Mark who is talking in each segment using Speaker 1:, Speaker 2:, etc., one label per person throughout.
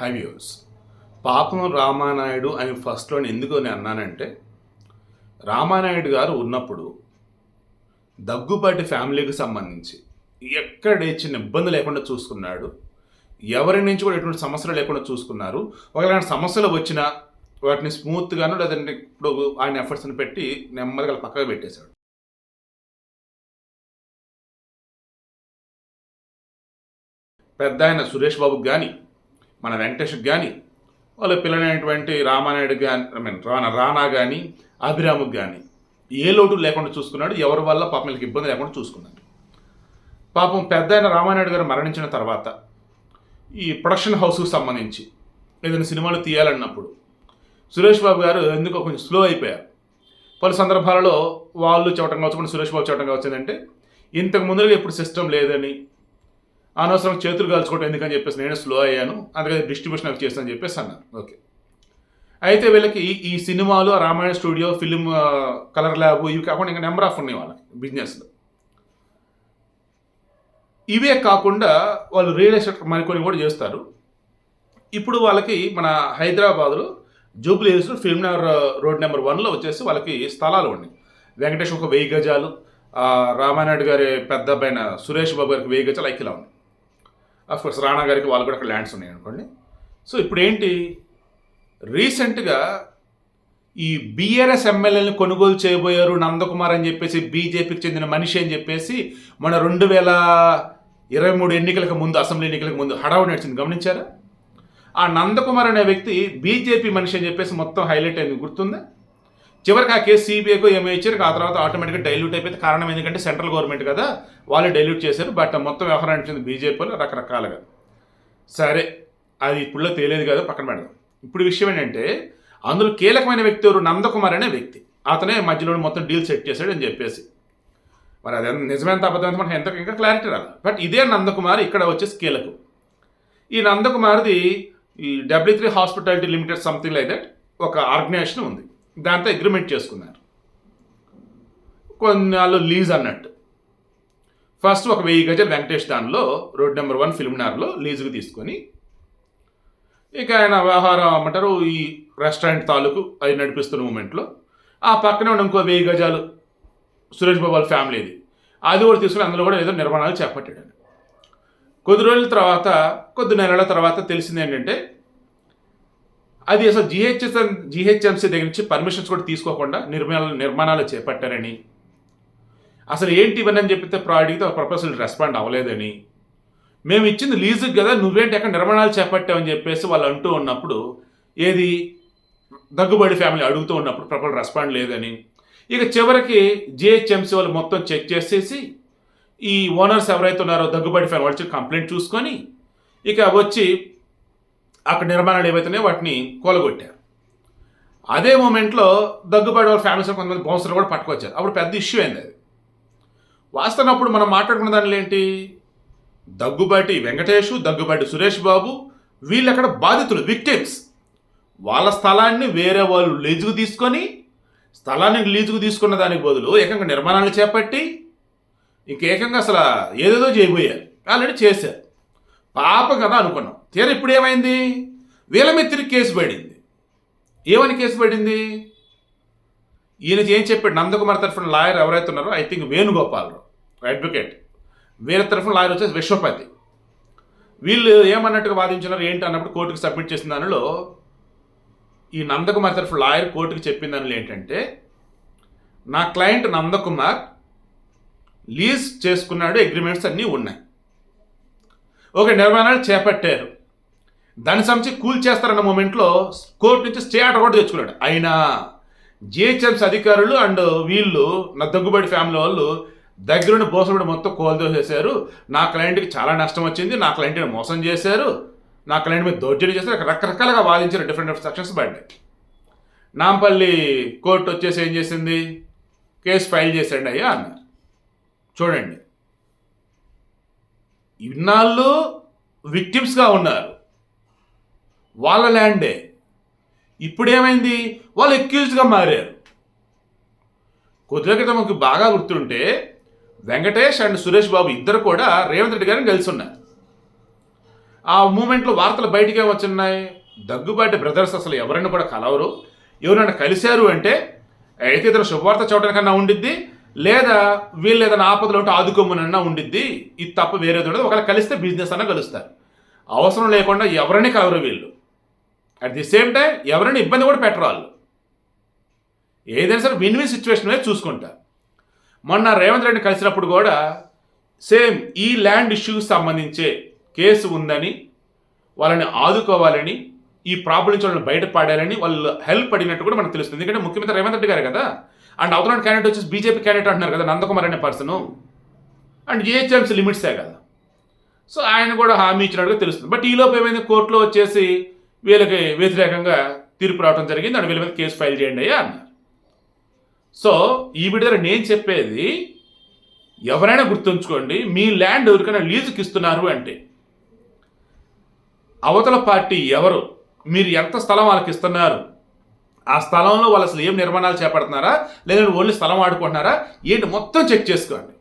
Speaker 1: High views. పాపం రామానాయుడు అని ఫస్ట్లో ఎందుకు నేను అన్నానంటే రామానాయుడు గారు ఉన్నప్పుడు దగ్గుబాటి ఫ్యామిలీకి సంబంధించి ఎక్కడ చిన్న ఇబ్బంది లేకుండా చూసుకున్నాడు ఎవరి నుంచి కూడా ఎటువంటి సమస్యలు లేకుండా చూసుకున్నారు ఒకవేళ సమస్యలు వచ్చినా వాటిని స్మూత్గాను లేదంటే ఇప్పుడు ఆయన ఎఫర్ట్స్ని పెట్టి నెమ్మదిగా పక్కకు పెట్టేశాడు. పెద్ద ఆయన సురేష్ బాబుకి కానీ మన వెంకటేష్కి కానీ వాళ్ళ పిల్లలైనటువంటి రామానాయుడు కానీ ఐ మీన్ రానా రానా కానీ అభిరాముకి కానీ ఏ లోటు లేకుండా చూసుకున్నాడు ఎవరి వల్ల పాపం వీళ్ళకి ఇబ్బంది లేకుండా చూసుకున్నాడు. పాపం పెద్ద ఆయన రామానాయుడు గారు మరణించిన తర్వాత ఈ ప్రొడక్షన్ హౌస్కు సంబంధించి ఏదైనా సినిమాలు తీయాలన్నప్పుడు సురేష్ బాబు గారు ఎందుకో కొంచెం స్లో అయిపోయారు. పలు సందర్భాలలో వాళ్ళు చెప్పడం కావచ్చు సురేష్ బాబు చెప్పడం కావచ్చు ఏంటంటే ఇంతకు ముందుగా ఎప్పుడు సిస్టమ్ లేదని అనవసరం చేతులు కాల్చుకోవటం ఎందుకని చెప్పేసి నేను స్లో అయ్యాను. అందుకని డిస్ట్రిబ్యూషన్ అవి చేస్తానని చెప్పేసి అన్నారు ఓకే అయితే వీళ్ళకి ఈ సినిమాలు Ramayana studio film colour lab ఇవి కాకుండా ఇంకా నెంబర్ ఆఫ్ ఉన్నాయి వాళ్ళకి బిజినెస్లో ఇవే కాకుండా వాళ్ళు రియల్ ఎస్టేట్ మరికొన్ని కూడా చేస్తారు. ఇప్పుడు వాళ్ళకి మన హైదరాబాద్లో జూబ్లీ హిల్స్లో ఫిల్మ్ నగర్ రోడ్ నెంబర్ వన్లో వచ్చేసి వాళ్ళకి స్థలాలు ఉన్నాయి. వెంకటేష్ ఒక వెయ్యి గజాలు రామానాయుడు గారి పెద్ద అబ్బాయిన సురేష్ బాబు గారికి వెయ్యి గజాలు ఐక్యలా ఉన్నాయి. కోర్స్ రాణా గారికి వాళ్ళు కూడా అక్కడ ల్యాండ్స్ ఉన్నాయి అనుకోండి. సో ఇప్పుడు ఏంటి రీసెంట్గా ఈ బీఆర్ఎస్ ఎమ్మెల్యేని కొనుగోలు చేయబోయారు నందకుమార్ అని చెప్పేసి బీజేపీకి చెందిన మనిషి అని చెప్పేసి మన రెండు వేల ఇరవై మూడు ఎన్నికలకు ముందు అసెంబ్లీ ఎన్నికలకు ముందు హడావుడి నడిచింది. గమనించారా? ఆ నందకుమార్ అనే వ్యక్తి బీజేపీ మనిషి అని చెప్పేసి మొత్తం హైలైట్ అయింది. గుర్తుందా? చివరికి ఆ కేసు సిబిఐకో ఏమో ఇచ్చారు. ఆ తర్వాత ఆటోమేటిక్గా డైల్యూట్ అయిపోయింది. కారణం ఎందుకంటే సెంట్రల్ గవర్నమెంట్ కదా వాళ్ళు డైల్యూట్ చేశారు. బట్ మొత్తం వ్యవహారం నడిచింది బీజేపీలో రకరకాలుగా. సరే అది ఇప్పుడులో తేలేదు కదా పక్కన పెడదాం. ఇప్పుడు విషయం ఏంటంటే అందులో కీలకమైన వ్యక్తి ఎవరు? నందకుమార్ అనే వ్యక్తి. అతనే మధ్యలో మొత్తం డీల్ సెట్ చేశాడు అని చెప్పేసి. మరి అది నిజమైన అబద్ధం మనకి ఎంత ఇంకా క్లారిటీ రాదు. బట్ ఇదే నందకుమార్ ఇక్కడ వచ్చేసి కీలకం. ఈ నందకుమార్ది ఈ W three hospitality limited something like that ఒక ఆర్గనైజేషన్ ఉంది. దాంతో అగ్రిమెంట్ చేసుకున్నారు. కొన్నాళ్ళు లీజ్ అన్నట్టు. ఫస్ట్ ఒక వెయ్యి గజ వెంకటేష్ దానిలో రోడ్ నెంబర్ వన్ ఫిల్మ్నార్లో లీజుకు తీసుకొని ఇక ఆయన వ్యవహారం అమ్మంటారు ఈ రెస్టారెంట్ తాలూకు అవి నడిపిస్తున్న మూమెంట్లో ఆ పక్కనే ఉన్న ఇంకో వెయ్యి గజాలు సురేష్ బాబు వాళ్ళ ఫ్యామిలీది. అది కూడా తీసుకుని అందులో కూడా ఏదో నిర్మాణాలు చేపట్టాడు కొద్ది రోజుల తర్వాత కొద్ది నెలల తర్వాత తెలిసింది ఏంటంటే అది అసలు జిహెచ్ఎస్ జిహెచ్ఎంసీ దగ్గర నుంచి పర్మిషన్స్ కూడా తీసుకోకుండా నిర్మాణ నిర్మాణాలు చేపట్టారని. అసలు ఏంటి ఇవన్నీ అని చెప్పితే ప్రాడిగితే ప్రపోజల్ రెస్పాండ్ అవ్వలేదని. మేము ఇచ్చింది లీజుకి కదా నువ్వేంటి ఎక్కడ నిర్మాణాలు చేపట్టావని చెప్పేసి వాళ్ళు అంటూ ఉన్నప్పుడు ఏది దగ్గుబడి ఫ్యామిలీ అడుగుతూ ఉన్నప్పుడు ప్రపోజల్ రెస్పాండ్ లేదని. ఇక చివరికి జిహెచ్ఎంసీ వాళ్ళు మొత్తం చెక్ చేసేసి ఈ ఓనర్స్ ఎవరైతే ఉన్నారో దగ్గుబడి ఫ్యామిలీ వచ్చి కంప్లైంట్ చూసుకొని ఇక వచ్చి అక్కడ నిర్మాణాలు ఏవైతున్నాయో వాటిని కూలగొట్టారు. అదే మూమెంట్లో దగ్గుబాటి వాళ్ళ ఫ్యామిలీస్ కొంతమంది బౌన్సర్లు కూడా పట్టుకొచ్చారు. అప్పుడు పెద్ద ఇష్యూ అయింది అది. వాస్తవప్పుడు మనం మాట్లాడుకున్న దానిలో ఏంటి? దగ్గుబాటి వెంకటేష్ దగ్గుబాటి సురేష్ బాబు వీళ్ళు అక్కడ బాధితులు విక్టిమ్స్. వాళ్ళ స్థలాన్ని వేరే వాళ్ళు లీజుకు తీసుకొని స్థలాన్ని లీజుకు తీసుకున్న దానికి బదులు ఏకంగా నిర్మాణాలు చేపట్టి ఇంక ఏకంగా అసలు ఏదేదో చేయబోయారు. ఆల్రెడీ చేశారు. పాపం కదా అనుకున్నాం. తీరా ఇప్పుడు ఏమైంది? వీళ్ళ మీద తిరిగి కేసు పడింది. ఏమని కేసు పడింది? ఈయన ఏం చెప్పాడు? నందకుమార్ తరఫున లాయర్ ఎవరైతే ఉన్నారో ఐ థింక్ వేణుగోపాలరావు అడ్వకేట్. వీళ్ళ తరఫున లాయర్ వచ్చేసి విశ్వపతి. వీళ్ళు ఏమన్నట్టుగా వాదించినారు? ఏంటి అన్నప్పుడు కోర్టుకు సబ్మిట్ చేసిన దానిలో ఈ నందకుమార్ తరఫు లాయర్ కోర్టుకు చెప్పిన దానిలో ఏంటంటే నా క్లయింట్ నందకుమార్ లీజ్ చేసుకున్నాడు అగ్రిమెంట్స్ అన్నీ ఉన్నాయి. ఒక నిర్మాణాలు చేపట్టారు. దాని సంచి కూల్ చేస్తారన్న మూమెంట్లో కోర్టు నుంచి స్టే ఆర్డర్ కూడా తెచ్చుకున్నాడు. అయినా జిహెచ్ఎంసీ అధికారులు అండ్ వీళ్ళు నా దగ్గుబడి ఫ్యామిలీ వాళ్ళు దగ్గరుండి బోసబడి మొత్తం కోల్దోసేశారు నా క్లయింట్కి చాలా నష్టం వచ్చింది. నా క్లయింట్ని మోసం చేశారు. నా క్లయింట్ మీద దౌర్జన్యం చేశారు. రకరకాలుగా వాదించారు డిఫరెంట్ డిఫరెంట్ సెక్షన్స్ పడ్డాయి నాంపల్లి కోర్టు వచ్చేసి ఏం చేసింది? కేసు ఫైల్ చేశాడు అయ్యా అన్నారు చూడండి. ఇన్నాళ్ళు విక్టిమ్స్గా ఉన్నారు. వాళ్ళ ల్యాండే. ఇప్పుడేమైంది? వాళ్ళు ఎక్యూజ్డ్గా మారారు. కొద్దిగా క్రితం మనకు బాగా గుర్తుంటే వెంకటేష్ అండ్ సురేష్ బాబు ఇద్దరు కూడా రేవంత్ రెడ్డి గారిని కలిసి ఉన్నారు ఆ మూమెంట్లో వార్తలు బయటికి వచ్చున్నాయి? దగ్గుబాటి బ్రదర్స్ అసలు ఎవరైనా కూడా కలవరు. ఎవరైనా కలిశారు అంటే అయితే ఇతను శుభవార్త చూడడానికన్నా ఉండిద్ది. లేదా వీళ్ళు ఏదైనా ఆపదలు ఉంటే ఆదుకోమనన్నా ఉండిద్ది ఇది తప్ప వేరేది ఉండదు. ఒకవేళ కలిస్తే బిజినెస్ అన్న కలుస్తారు. అవసరం లేకుండా ఎవరిని కలవరు వీళ్ళు. అట్ ది సేమ్ టైం ఎవరైనా ఇబ్బంది కూడా పెట్టరు వాళ్ళు. ఏదైనా సరే విన్ విన్ సిచ్యువేషన్ అనేది చూసుకుంటారు మొన్న రేవంత్ రెడ్డి కలిసినప్పుడు కూడా సేమ్ ఈ ల్యాండ్ ఇష్యూకి సంబంధించే కేసు ఉందని వాళ్ళని ఆదుకోవాలని ఈ ప్రాబ్లం నుంచి వాళ్ళని బయటపడాలని వాళ్ళు హెల్ప్ అడిగినట్టు కూడా మనకు తెలుస్తుంది. ఎందుకంటే ముఖ్యమంత్రి రేవంత్ రెడ్డి గారు కదా. అండ్ అవతల క్యాండిడేట్ వచ్చేసి బీజేపీ క్యాండిడేట్ అంటున్నారు కదా నందకుమార్ అనే పర్సన్ అండ్ ఏహెచ్ఎంస్ లిమిట్సే కదా. సో ఆయన కూడా హామీ ఇచ్చినట్టుగా తెలుస్తుంది. బట్ ఈలోపు ఏమైంది? కోర్టులో వచ్చేసి వీళ్ళకి వ్యతిరేకంగా తీర్పు రావడం జరిగింది అండ్ వీళ్ళ మీద కేసు ఫైల్ చేయండి అయ్యా అన్నారు. సో ఈ విడుదల నేను చెప్పేది ఎవరైనా గుర్తుంచుకోండి మీ ల్యాండ్ ఎవరికైనా లీజుకి ఇస్తున్నారు అంటే అవతల పార్టీ ఎవరు? మీరు ఎంత స్థలం వాళ్ళకి ఇస్తున్నారు? ఆ స్థలంలో వాళ్ళు అసలు ఏం నిర్మాణాలు చేపడుతున్నారా? లేదంటే ఓన్లీ స్థలం ఆడుకుంటున్నారా ఏంటి మొత్తం చెక్ చేసుకోండి.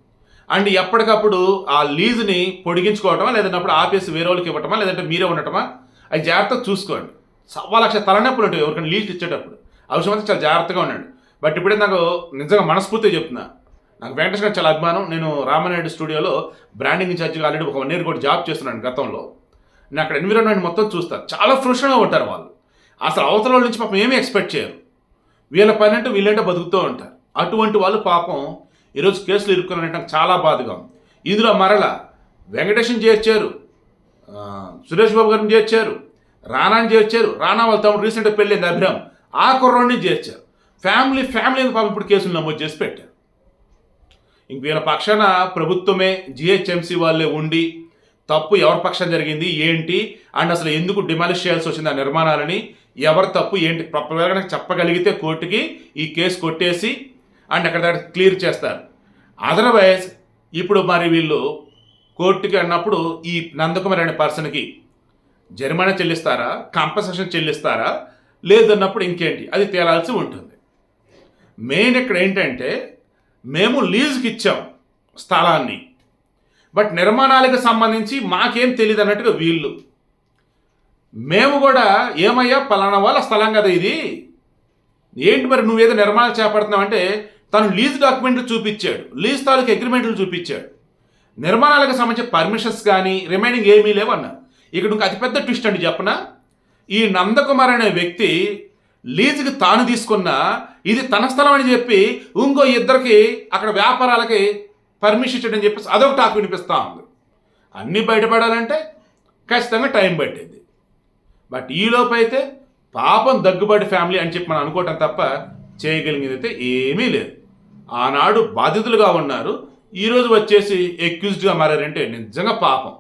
Speaker 1: అండ్ ఎప్పటికప్పుడు ఆ లీజుని పొడిగించుకోవటమా? లేదన్నప్పుడు ఆపేసి వేరే వాళ్ళకి ఇవ్వటమా? లేదంటే మీరే ఉండటమా? అది జాగ్రత్తగా చూసుకోండి. సవ్వా లక్ష తలనొప్పులు ఉంటాయి ఎవరికైనా లీజ్ ఇచ్చేటప్పుడు. అవసరమైతే చాలా జాగ్రత్తగా ఉండండి. బట్ ఇప్పుడే నాకు నిజంగా మనస్ఫూర్తిగా చెప్తున్నా. నాకు వెంకటేష్ గారు చాలా అభిమానం. నేను రామనాయుడు స్టూడియోలో బ్రాండింగ్ ఇన్ఛార్జ్గా ఆల్రెడీ ఒక వన్ ఇయర్ కూడా జాబ్ చేస్తున్నాను గతంలో. నేను అక్కడ ఎన్విరాన్మెంట్ మొత్తం చూస్తాను చాలా ఫ్రస్ట్రేట్గా ఉంటారు వాళ్ళు. అసలు అవతల నుంచి పాపం ఏమీ ఎక్స్పెక్ట్ చేయరు. వీళ్ళ పని అంటే వీళ్ళంటే బతుకుతూ ఉంటారు. అటువంటి వాళ్ళు పాపం ఈరోజు కేసులు ఇరుక్కున్నారంటే నాకు చాలా బాధగా ఉంది. ఇందులో మరల వెంకటేషన్ చేర్చారు. సురేష్ బాబు గారిని చేర్చారు. రానాని చేర్చారు. రానా వాళ్ళ తమ్ముడు రీసెంట్గా పెళ్ళింది అభిరామ్. ఆ కుర్రోడిని చేర్చారు. ఫ్యామిలీ ఫ్యామిలీ పాపం ఇప్పుడు కేసులు నమోదు చేసి పెట్టారు. ఇంక వీళ్ళ పక్షాన ప్రభుత్వమే జిహెచ్ఎంసీ వాళ్ళే ఉండి తప్పు ఎవరి పక్షం జరిగింది ఏంటి అండ్ అసలు ఎందుకు డిమాలిష్ చేయాల్సి వచ్చింది ఆ నిర్మాణాలని ఎవరు తప్పు ఏంటి? ప్రాపర్గా చెప్పగలిగితే కోర్టుకి ఈ కేసు కొట్టేసి అండ్ అక్కడ క్లియర్ చేస్తారు. అదర్వైజ్ ఇప్పుడు మరి వీళ్ళు కోర్టుకి అన్నప్పుడు ఈ నందకుమారి అనే పర్సన్కి జరిమానా చెల్లిస్తారా? కాంపన్సేషన్ చెల్లిస్తారా? లేదన్నప్పుడు ఇంకేంటి? అది తేలాల్సి ఉంటుంది. మెయిన్ ఇక్కడ ఏంటంటే మేము లీజుకి ఇచ్చాం స్థలాన్ని. బట్ నిర్మాణాలకు సంబంధించి మాకేం తెలియదు అన్నట్టుగా వీళ్ళు మేము కూడా ఏమయ్యా? పలానా వాళ్ళ స్థలం కదా ఇది. ఏంటి మరి నువ్వేదో నిర్మాణాలు చేపడుతున్నావు అంటే తను లీజ్ డాక్యుమెంట్లు చూపించాడు. లీజ్ తాలూకు అగ్రిమెంట్లు చూపించాడు. నిర్మాణాలకు సంబంధించిన పర్మిషన్స్ కానీ రిమైనింగ్ ఏమీ లేవన్నా ఇక్కడ ఇంకా అతిపెద్ద ట్విస్ట్ అండి చెప్పన? ఈ నందకుమార్ అనే వ్యక్తి లీజుకి తాను తీసుకున్న ఇది తన స్థలం అని చెప్పి ఇంకో ఇద్దరికి అక్కడ వ్యాపారాలకి పర్మిషన్ ఇచ్చాడని చెప్పేసి అదొక టాక్ వినిపిస్తూ ఉంది. అన్నీ బయటపడాలంటే ఖచ్చితంగా టైం పట్టింది. బట్ ఈలోపు అయితే పాపం దగ్గుబాటి ఫ్యామిలీ అని చెప్పి మనం అనుకోవటం తప్ప చేయగలిగింది అయితే ఏమీ లేదు. ఆనాడు బాధితులుగా ఉన్నారు. ఈరోజు వచ్చేసి ఎక్యూజ్డ్గా మారారంటే నిజంగా పాపం.